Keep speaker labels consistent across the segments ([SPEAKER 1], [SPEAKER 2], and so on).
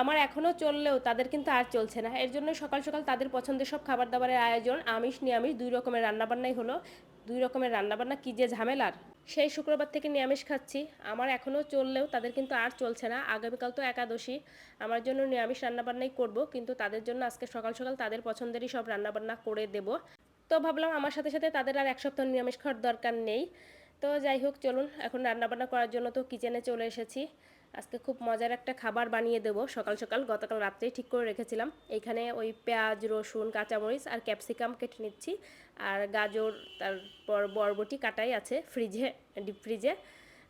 [SPEAKER 1] আমার এখনও চললেও তাদের কিন্তু আর চলছে না। এর জন্য সকাল সকাল তাদের পছন্দের সব খাবার দাবারের আয়োজন, আমিষ, নিরামিষ, দুই রকমের রান্নাবান্নাই হলো। দুই রকমের রান্নাবান্না, কী যে ঝামেলার। সেই শুক্রবার থেকে নিরামিষ খাচ্ছি। আমার এখনও চললেও তাদের কিন্তু আর চলছে না। আগামীকাল তো একাদশী। আমার জন্য নিরামিষ রান্নাবান্নাই করব, কিন্তু তাদের জন্য আজকে সকাল সকাল তাদের পছন্দেরই সব রান্নাবান্না করে দেব। তো ভাবলাম আমার সাথে সাথে তাদের আর এক সপ্তাহ নিরামিষ খাওয়ার দরকার নেই। তো যাই হোক, চলুন, এখন রান্নাবান্না করার জন্য তো কিচেনে চলে এসেছি। আজকে খুব মজার একটা খাবার বানিয়ে দেব। সকাল সকাল গতকাল রাত্রেই ঠিক করে রেখেছিলাম। এইখানে ওই পেঁয়াজ, রসুন, কাঁচামরিচ আর ক্যাপসিকাম কেটে নিচ্ছি। আর গাজর, তারপর বরবটি কাটাই আছে ফ্রিজে, ডিপ ফ্রিজে।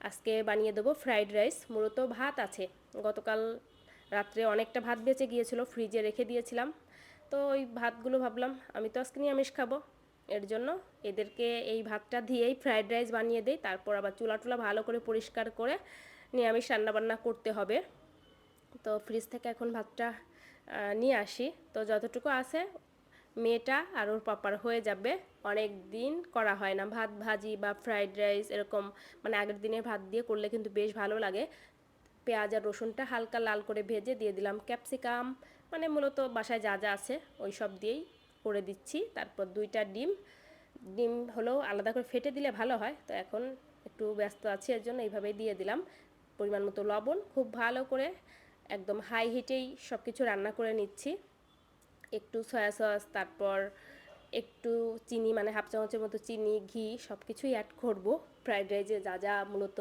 [SPEAKER 1] আজকে বানিয়ে দেবো ফ্রাইড রাইস। মূলত ভাত আছে। গতকাল রাত্রে অনেকটা ভাত বেঁচে গিয়েছিল, ফ্রিজে রেখে দিয়েছিলাম। তো ওই ভাতগুলো ভাবলাম, আমি তো আজকে নিরামিষ খাব। এর জন্য এদেরকে এই ভাতটা দিয়েই ফ্রাইড রাইস বানিয়ে দেই। তারপর আবার চুলা টুলা ভালো করে পরিষ্কার করে নিরামিষ রান্নাবান্না করতে হবে। তো ফ্রিজ থেকে এখন ভাতটা নিয়ে আসি। তো যতটুকু আছে, মেয়েটা আর ওর পাপার হয়ে যাবে। অনেক দিন করা হয় না। ভাত ভাজি বা ফ্রাইড রাইস এরকম মানে আগের দিনে ভাত দিয়ে করলে কিন্তু বেশ ভালো লাগে। পেঁয়াজ আর রসুনটা হালকা লাল করে ভেজে দিয়ে দিলাম। ক্যাপসিকাম মানে মূলত বাসায় যা যা আছে ওই সব দিয়েই করে দিচ্ছি। তারপর দুইটা ডিম। ডিম হলেও আলাদা করে ফেটে দিলে ভালো হয়। তো এখন একটু ব্যস্ত আছি, এর জন্য এইভাবেই দিয়ে দিলাম। পরিমাণ মতো লবণ। খুব ভালো করে একদম হাই হিটেই সব কিছু রান্না করে নিচ্ছি। একটু সয়া সস তারপর একটু চিনি মানে হাফ চামচের মতো চিনি, ঘি সব কিছুই অ্যাড করব ফ্রাইড রাইসে যা যা মূলত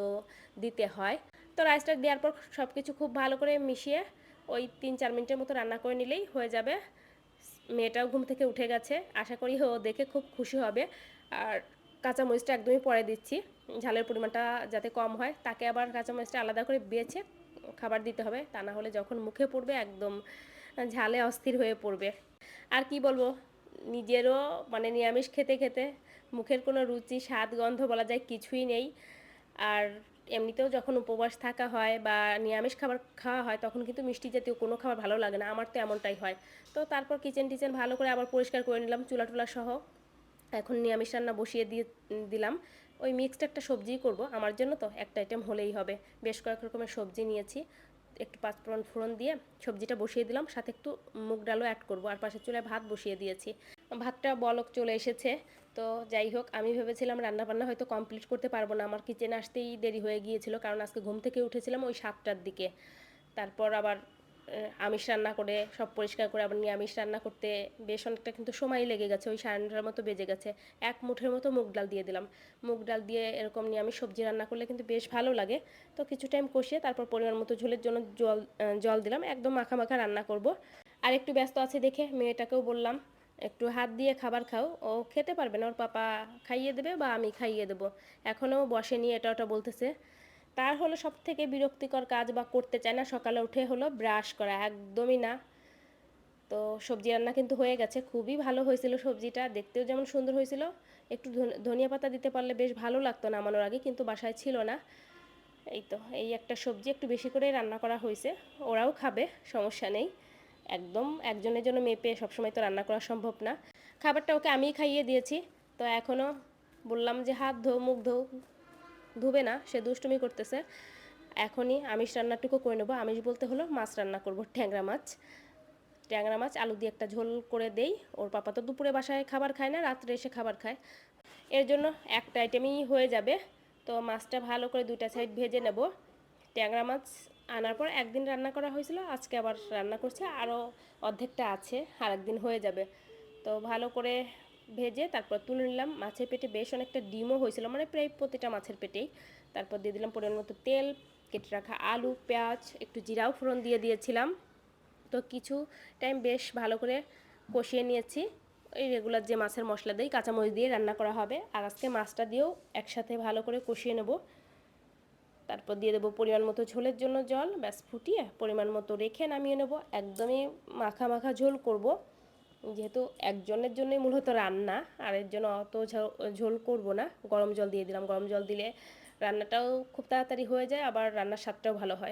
[SPEAKER 1] দিতে হয়। তো রাইসটা দেওয়ার পর সব কিছু খুব ভালো করে মিশিয়ে ওই তিন চার মিনিটের মতো রান্না করে নিলেই হয়ে যাবে। মেয়েটাও ঘুম থেকে উঠে গেছে। আশা করি ও দেখে খুব খুশি হবে। আর কাঁচামরিচটা একদমই পরে দিচ্ছি। ঝালের পরিমাণটা যাতে কম হয়, তাকে আবার কাঁচামরিচটা আলাদা করে বেছে খাবার দিতে হবে, তা না হলে যখন মুখে পড়বে একদম ঝালে অস্থির হয়ে পড়বে। আর কি বলব, নিজেরও মানে নিরামিষ খেতে খেতে মুখের কোনো রুচি, স্বাদ, গন্ধ বলা যায় কিছুই নেই। আর এমনিতেও যখন উপবাস থাকা হয় বা নিরামিষ খাবার খাওয়া হয়, তখন কিন্তু মিষ্টি জাতীয় কোনো খাবার ভালো লাগে না, আমার তো এমনটাই হয়। তো তারপর কিচেন টিচেন ভালো করে আবার পরিষ্কার করে নিলাম চুলা টুলা সহ। এখন নিরামিষ রান্না বসিয়ে দিয়ে দিলাম। ওই মিক্সড একটা সবজিই করব। আমার জন্য তো একটা আইটেম হলেই হবে। বেশ কয়েক রকমের সবজি নিয়েছি। একটু পাঁচফোড়ন ফোড়ন দিয়ে সবজিটা বসিয়ে দিলাম। সাথে একটু মুগ ডালও অ্যাড করব। আর পাশে চুলায় ভাত বসিয়ে দিয়েছি। ভাতটা বলক চলে এসেছে। তো যাই হোক, আমি ভেবেছিলাম রান্নাবান্না হয়তো কমপ্লিট করতে পারব না। আমার কিচেনে আসতেই দেরি হয়ে গিয়েছিল। কারণ আজকে ঘুম থেকে উঠেছিলাম ওই সাতটার দিকে। তারপর আবার আমিষ রান্না করে, সব পরিষ্কার করে আবার নিরামিষ রান্না করতে বেশ অনেকটা কিন্তু সময় লেগে গেছে, ওই সাড়ে নটার মতো বেজে গেছে। এক মুঠের মতো মুগ ডাল দিয়ে দিলাম। মুগ ডাল দিয়ে এরকম নিরামিষ সবজি রান্না করলে কিন্তু বেশ ভালো লাগে। তো কিছু টাইম কষিয়ে তারপর পরিমাণ মতো ঝোলের জন্য জল জল দিলাম, একদম মাখা মাখা রান্না করব। আর একটু ব্যস্ত আছে দেখে মেয়েটাকেও বললাম, একটু হাত দিয়ে খাবার খাও, ও খেতে পারবে না, ওর পাপা খাইয়ে দেবে বা আমি খাইয়ে দেবো। এখনও বসেনি, এটা ওটা বলতেছে। তার হলো সব থেকে বিরক্তিকর কাজ বা করতে চায় না, সকালে উঠে হলো ব্রাশ করা, একদমই না। তো সবজি রান্না কিন্তু হয়ে গেছে, খুবই ভালো হয়েছিল সবজিটা, দেখতেও যেমন সুন্দর হয়েছিল। একটু ধনিয়া পাতা দিতে পারলে বেশ ভালো লাগতো নামানোর আগে, কিন্তু বাসায় ছিল না। এই তো, এই একটা সবজি একটু বেশি করে রান্না করা হয়েছে, ওরাও খাবে, সমস্যা নেই। একদম একজনের জন্য মেপে সবসময় তো রান্না করা সম্ভব না। খাবারটা ওকে আমিই খাইয়ে দিয়েছি, তো এখনও বললাম যে হাত ধো, মুখ ধো ধুবে না, সে দুষ্টুমি করতেছে। এখনই আমিষ রান্নাটুকু করে নেব। আমিষ বলতে হলো মাছ রান্না করব, ট্যাংরা মাছ। ট্যাংরা মাছ, আলু দিয়ে একটা ঝোল করে দেই। ওর পাপা তো দুপুরে বাসায় খাবার খায় না, রাত্রে এসে খাবার খায়। এর জন্য একটা আইটেমই হয়ে যাবে। তো মাছটা ভালো করে দুইটা সাইড ভেজে নেব। ট্যাংরা মাছ আনার পর একদিন রান্না করা হয়েছিল, আজকে আবার রান্না করছে। আরও অর্ধেকটা আছে আর একদিন হয়ে যাবে। তো ভালো করে ভেজে তারপর তুলে নিলাম। মাছের পেটে বেশ অনেকটা ডিমও হয়েছিল মানে প্রায় প্রতিটা মাছের পেটেই। তারপর দিয়ে দিলাম পরিমাণ মতো তেল, কেটে রাখা আলু, পেঁয়াজ, একটু জিরাও ফোড়ন দিয়ে দিয়েছিলাম। তো কিছু টাইম বেশ ভালো করে কষিয়ে নিয়েছি। ওই রেগুলার যে মাছের মশলা দিই, কাঁচামরিচ দিয়ে রান্না করা হবে। আর আজকে মাছটা দিয়েও একসাথে ভালো করে কষিয়ে নেব। তারপর দিয়ে দেবো পরিমাণ মতো ঝোলের জন্য জল, ব্যাস ফুটিয়ে পরিমাণ মতো রেখে নামিয়ে নেব। একদমই মাখা মাখা ঝোল করব। যেহেতু একজনের জন্যই মূলত রান্না আর এর জন্য অত ঝোল করব না। গরম জল দিয়ে দিলাম। গরম জল দিলে রান্নাটাও খুব তাড়াতাড়ি হয়ে যায়, আবার রান্নার স্বাদটাও ভালো হয়।